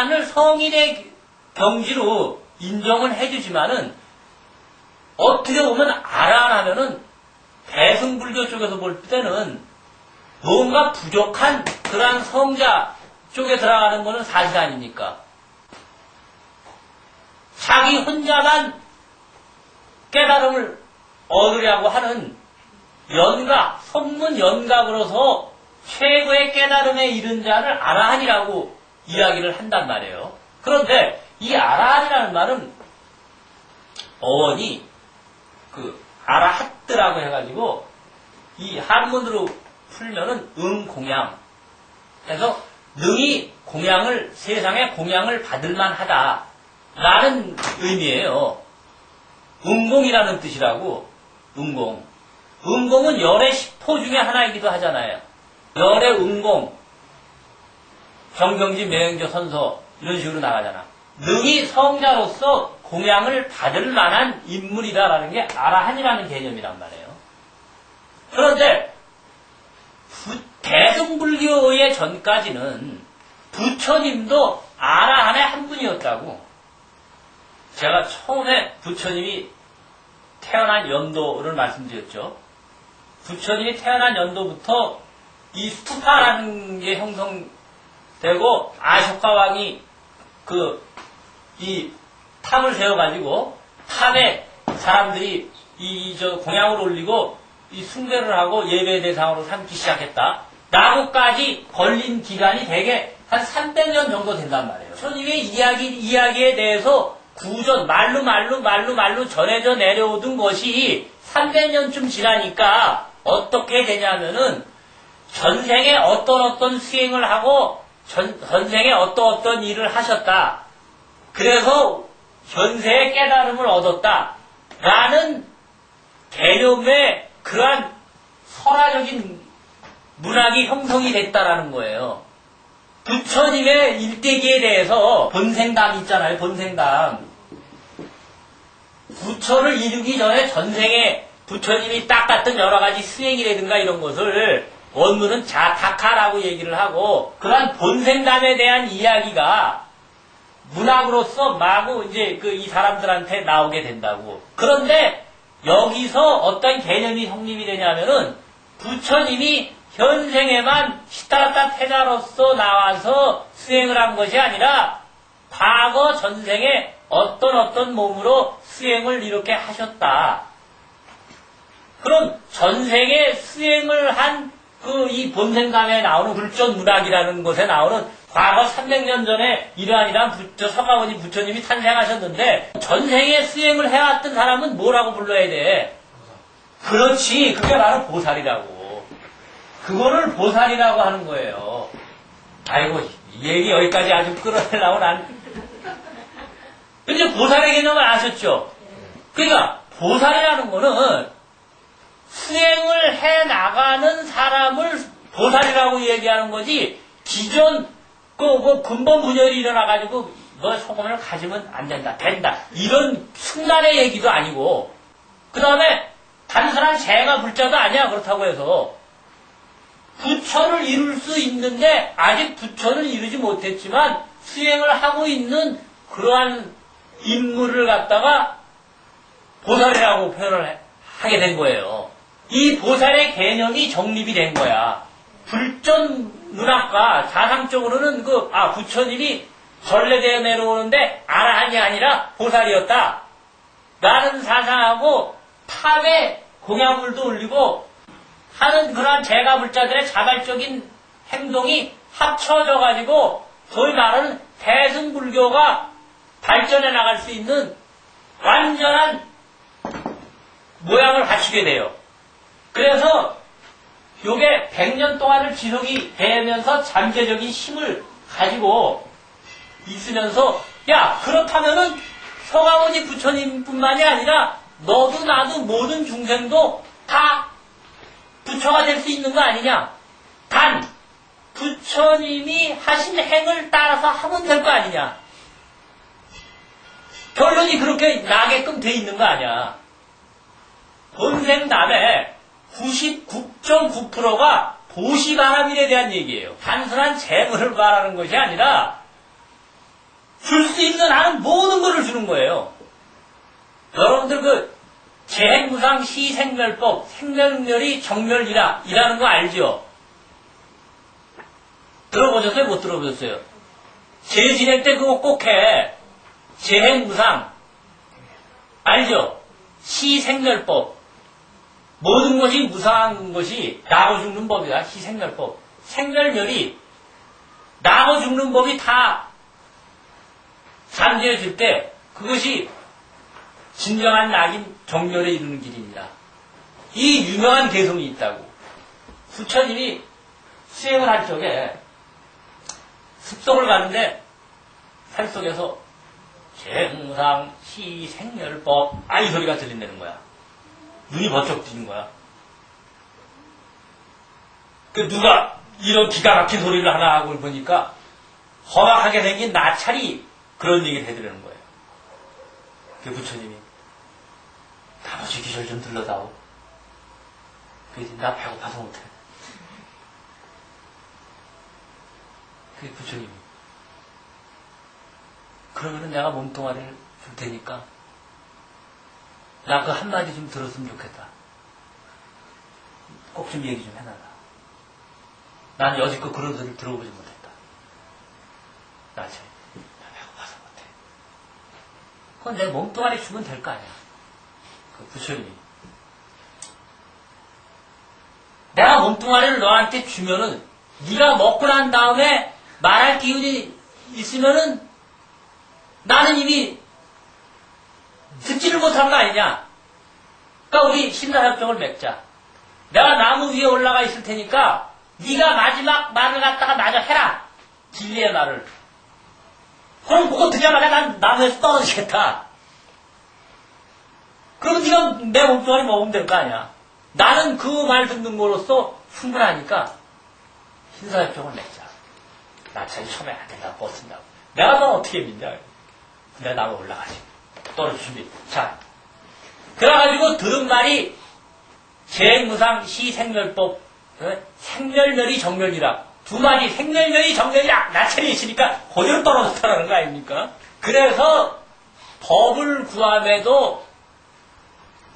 아라한을 성인의 경지로 인정을 해주지만은 어떻게 보면 아라한 하면은 대승불교 쪽에서 볼 때는 뭔가 부족한 그러한 성자 쪽에 들어가는 거는 사실 아닙니까? 자기 혼자만 깨달음을 얻으려고 하는 연각, 성문 연각으로서 최고의 깨달음에 이른 자를 아라한이라고 이야기를 한단 말이에요. 그런데 이 아라한이라는 말은 어원이 그 아라핫드라고 해가지고 이 한문으로 풀면은 응공양 그래서 능히 공양을 세상에 공양을 받을 만 하다라는 의미예요. 응공이라는 뜻이라고 응공. 응공은 열의 10호 중에 하나이기도 하잖아요. 열의 응공, 정경지 매행조 선서 이런 식으로 나가잖아. 능히 성자로서 공양을 받을 만한 인물이다라는 게 아라한이라는 개념이란 말이에요. 그런데 부- 대승불교의 전까지는 부처님도 아라한의 한 분이었다고. 제가 처음에 부처님이 태어난 연도를 말씀드렸죠. 부처님이 태어난 연도부터 이 스투파라는 게 형성 되고 아쇼카 왕이 그이 탑을 세워가지고 탑에 사람들이 이 저 공양을 올리고 이 숭배를 하고 예배 대상으로 삼기 시작했다. 라고까지 걸린 기간이 대개 한 300년 정도 된단 말이에요. 천님의 이야기, 이야기에 대해서 구전, 말로 말로 말로 말로 전해져 내려오던 것이 300년쯤 지나니까 어떻게 되냐면은 전생에 어떤 어떤 수행을 하고 전, 전생에 어떤 어떤 일을 하셨다. 그래서 현세의 깨달음을 얻었다. 라는 개념의 그러한 설화적인 문학이 형성이 됐다라는 거예요. 부처님의 일대기에 대해서 본생담 있잖아요, 본생담. 부처를 이루기 전에 전생에 부처님이 닦았던 여러 가지 수행이라든가 이런 것을 원문은 자타카라고 얘기를 하고 그러한 본생담에 대한 이야기가 문학으로서 마구 이제 그 이 사람들한테 나오게 된다고. 그런데 여기서 어떤 개념이 성립이 되냐면은 부처님이 현생에만 시타라타 태자로서 나와서 수행을 한 것이 아니라 과거 전생에 어떤 어떤 몸으로 수행을 이렇게 하셨다. 그럼 전생에 수행을 한 그 이 본생담에 나오는 불전 문학이라는 것에 나오는 과거 300년 전에 이러한 이러한 부, 저 서가모니 부처님이 탄생하셨는데 전생에 수행을 해왔던 사람은 뭐라고 불러야 돼? 그렇지, 그게 바로 보살이라고. 그거를 보살이라고 하는 거예요. 아이고, 이 얘기 여기까지 아주 끌어내려고 난. 근데 보살의 개념을 아셨죠? 그러니까 보살이라는 거는 수행을 해 나가는 사람을 보살이라고 얘기하는 거지 기존 그, 그 근본 분열이 일어나가지고 너 소금을 가지면 안 된다 된다. 이런 순간의 얘기도 아니고. 그 다음에 단순한 재가 불자도 아니야 그렇다고 해서. 부처를 이룰 수 있는데 아직 부처를 이루지 못했지만 수행을 하고 있는 그러한 인물을 갖다가 보살이라고 표현을 해- 하게 된 거예요. 이 보살의 개념이 정립이 된 거야. 불전 문학과 사상적으로는 그, 아, 부처님이 전래되어 내려오는데 아라한이 아니라 보살이었다. 라는 사상하고 탑에 공양물도 올리고 하는 그러한 재가불자들의 자발적인 행동이 합쳐져 가지고 소위 말하는 대승불교가 발전해 나갈 수 있는 완전한 모양을 갖추게 돼요. 그래서 요게 100년 동안을 지속이 되면서 잠재적인 힘을 가지고 있으면서 야 그렇다면은 서가모니 부처님뿐만이 아니라 너도 나도 모든 중생도 다 부처가 될 수 있는 거 아니냐? 단 부처님이 하신 행을 따라서 하면 될 거 아니냐? 결론이 그렇게 나게끔 돼 있는 거 아니야? 본생남의 99.9%가 보시바람일에 대한 얘기예요. 단순한 재물을 말하는 것이 아니라 줄 수 있는 한은 모든 것을 주는 거예요. 여러분들 그 재행무상 시생멸법 생멸멸이 정멸이라 이라는 거 알죠? 들어보셨어요? 못 들어보셨어요? 제 지낼 때 그거 꼭 해. 재행무상 알죠? 시생멸법 모든 것이 무상한 것이 나고 죽는 법이다. 희생멸법. 생멸멸이 나고 죽는 법이 다 잠재해질 때 그것이 진정한 낙인 정멸에 이르는 길입니다. 이 유명한 개성이 있다고. 부처님이 수행을 할 적에 습속을 가는데 산속에서 재무상 시생멸법 아이 소리가 들린다는 거야. 눈이 번쩍 뜨는 거야. 그 누가 이런 기가 막힌 소리를 하나 하고 보니까 험악하게 생긴 나찰이 그런 얘기를 해드리는 거예요. 그 부처님이 나머지 기절 좀 들러다오. 그랬더니 나 배고파서 못해. 그 부처님이 그러면은 내가 몸뚱아리를 줄 테니까 나 그 한마디 좀 들었으면 좋겠다. 꼭 좀 얘기 좀 해놔라. 난 여지껏 그런 소리를 들어보지 못했다. 나 지금 나 배고파서 못해. 그건 내 몸뚱아리 주면 될 거 아니야. 그 부처님이. 내가 몸뚱아리를 너한테 주면은 네가 먹고 난 다음에 말할 기운이 있으면은 나는 이미 듣지를 못한 거 아니냐. 그러니까 우리 신사협정을 맺자. 내가 나무 위에 올라가 있을 테니까 네가 마지막 말을 갖다가 마저 해라. 진리의 말을. 그럼 그거 듣자마자 난 나무에서 떨어지겠다. 그럼 네가 내 몸뚱아리 먹으면 될 거 아니야. 나는 그 말 듣는 거로서 충분하니까 신사협정을 맺자. 나차이 처음에 안 된다고 뻗쓴다고. 내가 너 어떻게 믿냐. 내가 나무 올라가지. 준비. 자. 그래가지고 들은 말이 재무상 시생멸법 어? 생멸멸이 정멸이라 두 마디 생멸멸이 정멸이라 나찰이 있으니까 그대로 떨어졌다는 거 아닙니까? 그래서 법을 구함에도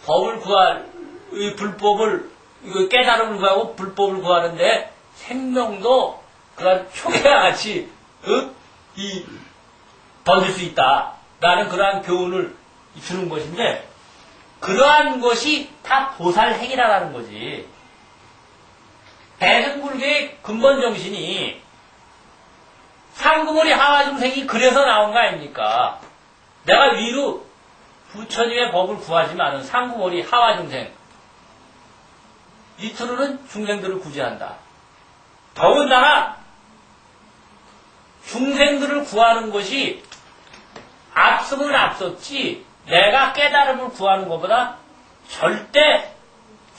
법을 구할 이 불법을 이거 깨달음을 구하고 불법을 구하는데 생명도 그런 초계와 같이 어? 이 던질 수 있다 라는 그러한 교훈을 주는 것인데 그러한 것이 다 보살 행위라는 거지. 대승불교의 근본 정신이 상구머리 하와 중생이 그래서 나온 거 아닙니까? 내가 위로 부처님의 법을 구하지만은 상구머리 하와 중생 이틀로는 중생들을 구제한다. 더군다나 중생들을 구하는 것이 앞서면 앞섰지 내가 깨달음을 구하는 것보다 절대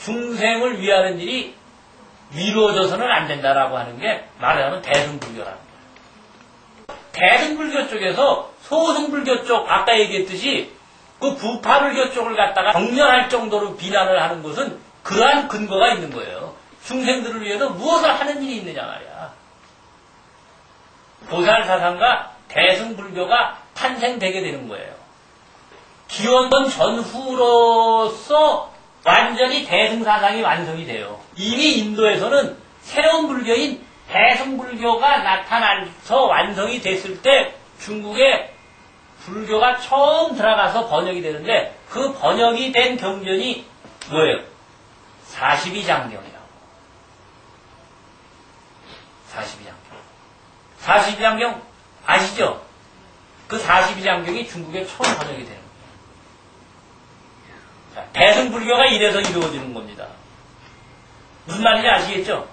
중생을 위하는 일이 이루어져서는 안 된다라고 하는 게 말하자면 대승불교라는 거예요. 대승불교 쪽에서 소승불교 쪽 아까 얘기했듯이 그 부파불교 쪽을 갖다가 정렬할 정도로 비난을 하는 것은 그러한 근거가 있는 거예요. 중생들을 위해서 무엇을 하는 일이 있느냐 말이야. 보살사상과 대승불교가 탄생되게 되는 거예요. 기원전 전후로서 완전히 대승사상이 완성이 돼요. 이미 인도에서는 새로운 불교인 대승불교가 나타나서 완성이 됐을 때 중국에 불교가 처음 들어가서 번역이 되는데 그 번역이 된 경전이 뭐예요? 42장경이라고. 42장경. 42장경 아시죠? 그 42장경이 중국에 처음 번역이 되는. 자, 대승불교가 이래서 이루어지는 겁니다. 무슨 말인지 아시겠죠?